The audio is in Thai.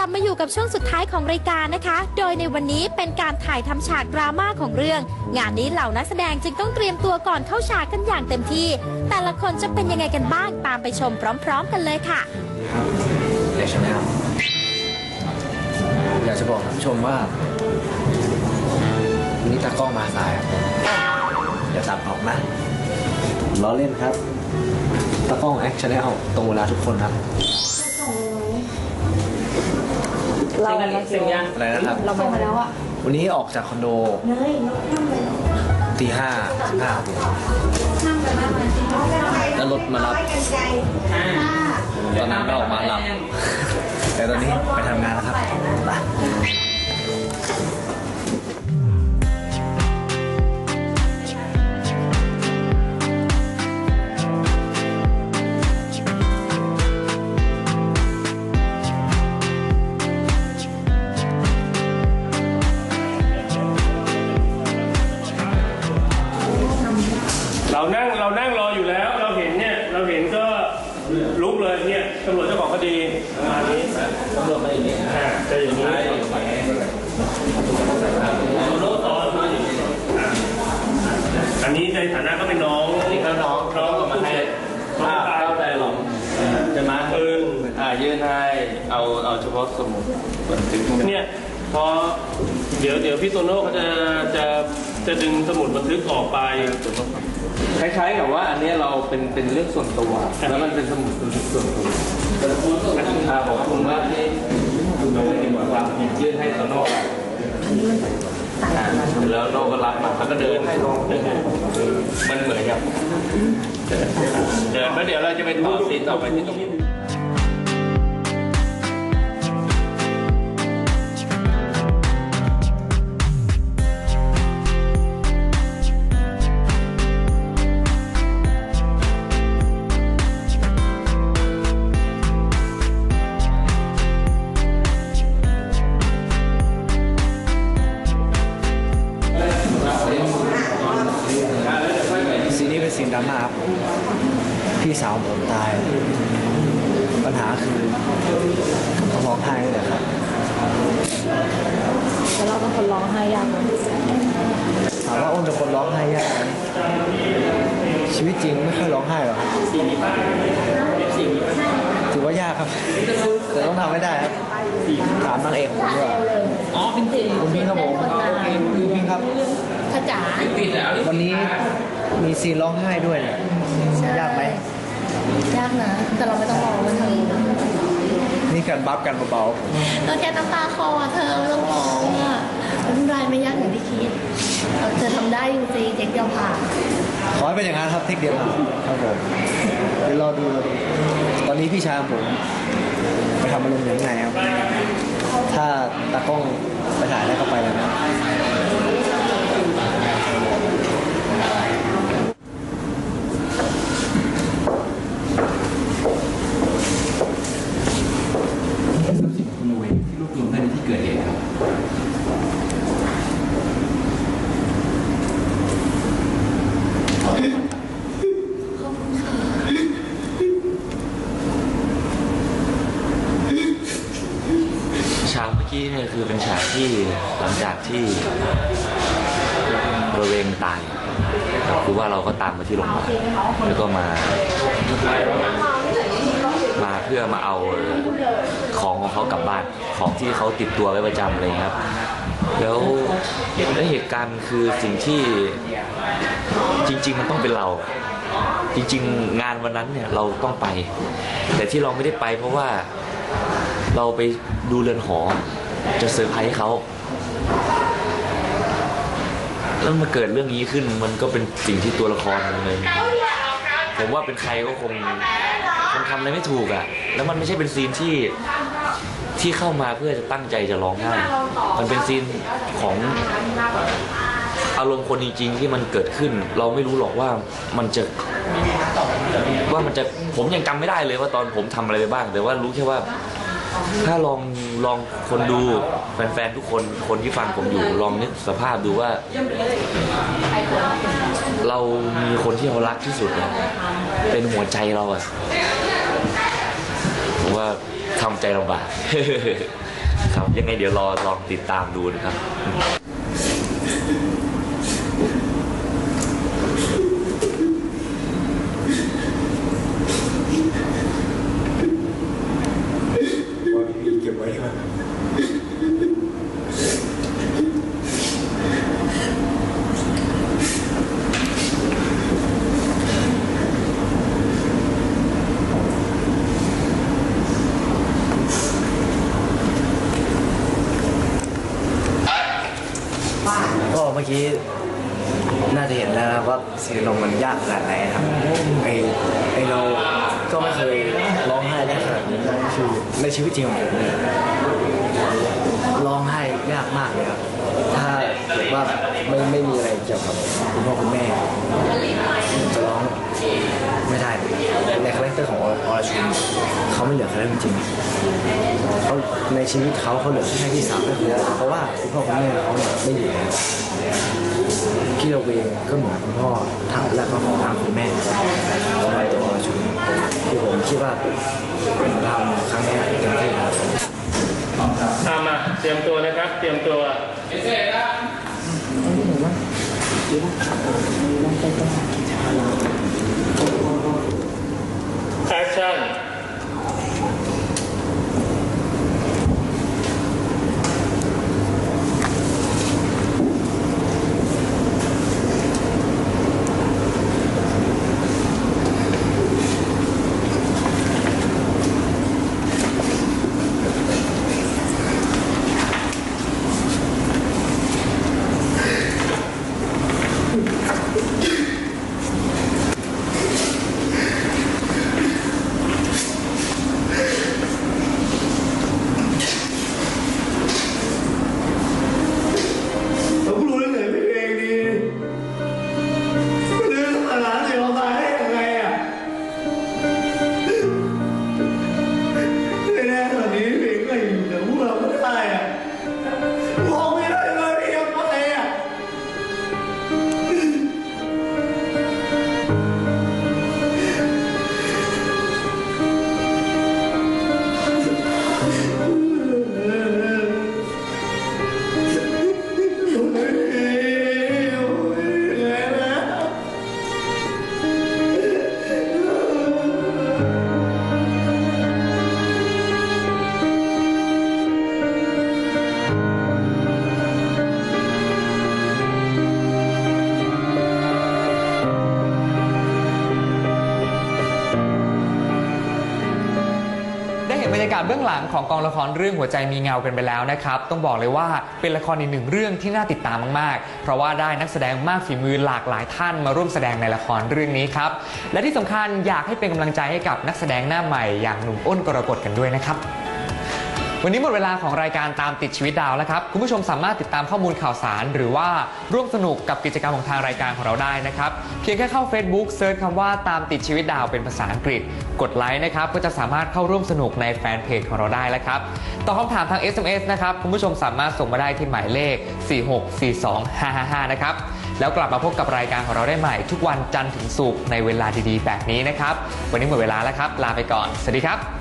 ลับมาอยู่กับช่วงสุดท้ายของรายการนะคะ โดยในวันนี้เป็นการถ่ายทำฉากดราม่าของเรื่อง งานนี้เหล่านักแสดงจึงต้องเตรียมตัวก่อนเข้าฉากกันอย่างเต็มที่ แต่ละคนจะเป็นยังไงกันบ้างตามไปชมพร้อม ๆ กันเลยค่ะเด็กชาแนลอยากจะบอกท่านผู้ชมว่าวันนี้ตากล้องมาสายครับอย่าตัดออกนะล้อเล่นครับตากล้องแอคชั่นแนลตรงเวลาทุกคนครับ เราเสร็จยังอะไรนะครับ เรามาแล้วอะวันนี้ออกจากคอนโดตีห้าสิบห้าครับผมแล้วรถมารับ ตอนนั้นก็ออกมาหลับ แต่ตอนนี้ไปทำงานแล้วครับไปำรวจเจ้าของคดีประมาณนี้ตำรวจมาอย่างนี้อ่าจะอย่างนี้โน้ตอนมาอย่างนี้อ่าอันนี้ในฐานะก็เป็นน้องนี่ก็น้องน้องก็มาให้น้องภาพตายเข้าใจหรอกจะมาปืนอ่ายื่นให้เอาเอาเฉพาะสมุดบันทึกเนี่ยพอเดี๋ยวเดี๋ยวพี่โตโน่เขาจะจะจะดึงสมุดบันทึกออกไปคล้ายๆกับว่าอันเนี้ยเราเป็นเป็นเรื่องส่วนตัว แล้วมันเป็นสมุดบันทึกส่วนตัว อ่าบอกคุณว่าที่ความผิดยื่นให้สนอกแล้วโนก็รับมาแล้วก็เดินให้มันเหมือนกับ เดินแล้วเดี๋ยวเราจะไปต่อสีต่อไปที่ตรงนี้ ราม่าครับพี่สาวผมตาย ปัญหาคือต้องร้องไห้เลยครับแล้วเราเป็นคนร้องไห้ยากนะถามว่าอ้นเป็นคนร้องไห้ยากไหมชีวิตจริงไม่ค่อยร้องไห้หรอกครับถือว่ายากครับ แต่ต้องทำให้ได้ครับถามนางเอกของผมด้วยอ๋อเป็นจริงคุณพิงค์ครับผมคุณพิงค์ครับขจ๋าวันนี้ มีซีนร้องไห้ด้วยเนี่ยยากไหมยากนะ แต่เราไม่ต้องร้องมันเธอนี่การบัฟกันเบาเราแค่น้ำตาคลอเธอไม่ต้องร้องอะไม่เป็นไรไม่ยากอย่างที่คิดเราเธอทำได้จริงๆเด็กเดียวผ่านๆขอให้เป็นอย่างนั้นครับเทคเดียวครับครับผมเดี๋ยวรอดูรอดูตอนนี้พี่ชายของผมไปทำอารมณ์อย่างไงครับถ้าตากล้องไปถ่ายได้ก็ไปเลยนะ คุณเอาไว้ที่รวบรวมได้ในที่เกิดเหตุครับ ฉากเมื่อกี้เนี่ยคือเป็นฉากที่หลัง จากที่บริเวณตายคือว่าเราก็ตามมาที่โรงพยาบาลแล้วก็มา มาเพื่อมาเอาของของเขากลับบ้านของที่เขาติดตัวไว้ประจำอะไรเลยครับ แล้วแล้วเหตุการณ์คือสิ่งที่จริง ๆ มันต้องเป็นเรา จริง ๆ งานวันนั้นเนี่ยเราต้องไป แต่ที่เราไม่ได้ไปเพราะว่าเราไปดูเรือนหอจะเซอร์ไพรส์เขา แล้วมาเกิดเรื่องนี้ขึ้นมันก็เป็นสิ่งที่ตัวละครมันเลยผมว่าเป็นใครก็คงคงทำอะไรไม่ถูกอะ่ะ แล้วมันไม่ใช่เป็นซีนที่ที่เข้ามาเพื่อจะตั้งใจจะร้องไห้มันเป็นซีนของอารมณ์คนจริงๆที่มันเกิดขึ้น เราไม่รู้หรอกว่ามันจะว่ามันจะผมยังจำไม่ได้เลยว่าตอนผมทำอะไรไปบ้าง แต่ว่ารู้แค่ว่า ถ้าลองลองคนดูแฟนๆทุกคนคนที่ฟังผมอยู่ลองนึกสภาพดูว่า เรามีคนที่เรารักที่สุดอะเป็นหัวใจเราอะผมว่าทำใจลำบากครับยังไงเดี๋ยวรอลองติดตามดูนะครับ ก็เมื่อกี้น่าจะเห็นแล้วนะครับว่าสีลมมันยากขนาดไหนครับไอไอเราก็ไม่เคยร้องไห้ได้ขนาดนี้คือในชีวิตจริงของผมเนี่ยร้องไห้ยากมากเลยครับ ถ้าเกิดว่าไม่ไม่มีอะไรเกี่ยวกับคุณพ่อคุณแม่จะร้องไม่ได้ในคาแรคเตอร์ของออรชุนเขาไม่เหลือใครแล้วจริงเขาในชีวิตเขาเขาเหลือแค่พี่สาวแค่คนเดียวเพราะว่าคุณพ่อคุณแม่เขาเนี่ยไม่อยู่แล้วพี่เราเองก็เหมือนคุณพ่อทางและก็ของทางคุณแม่สมัยตัวอรชุนที่ผมคิดว่าทำครั้งนี้เต็มที่ครับตามมาเตรียมตัวนะครับ เตรียมตัว Gracias. ากาศเบื้องหลังของกองละครเรื่องหัวใจมีเงากันไปแล้วนะครับ ต้องบอกเลยว่าเป็นละครอีกหนึ่งเรื่องที่น่าติดตามมากๆ เพราะว่าได้นักแสดงมากฝีมือหลากหลายท่านมาร่วมแสดงในละครเรื่องนี้ครับ และที่สำคัญอยากให้เป็นกำลังใจให้กับนักแสดงหน้าใหม่อย่างหนุ่มอ้นกรกฎกันด้วยนะครับ วันนี้หมดเวลาของรายการตามติดชีวิตดาวแล้วครับ คุณผู้ชมสามารถติดตามข้อมูลข่าวสาร หรือว่าร่วมสนุกกับกิจกรรมของทางรายการของเราได้นะครับ เพียงแค่เข้า Facebook เซิร์ชคำว่าตามติดชีวิตดาวเป็นภาษาอังกฤษ กดไลค์นะครับ ก็จะสามารถเข้าร่วมสนุกในแฟนเพจของเราได้แล้วครับตอบคำถามทาง SMS นะครับ คุณผู้ชมสามารถส่งมาได้ที่หมายเลข 4642555 นะครับ แล้วกลับมาพบกับรายการของเราได้ใหม่ ทุกวันจันทร์ถึงศุกร์ในเวลาดีๆ แบบนี้นะครับ วันนี้หมดเวลาแล้วครับ ลาไปก่อน สวัสดีครับ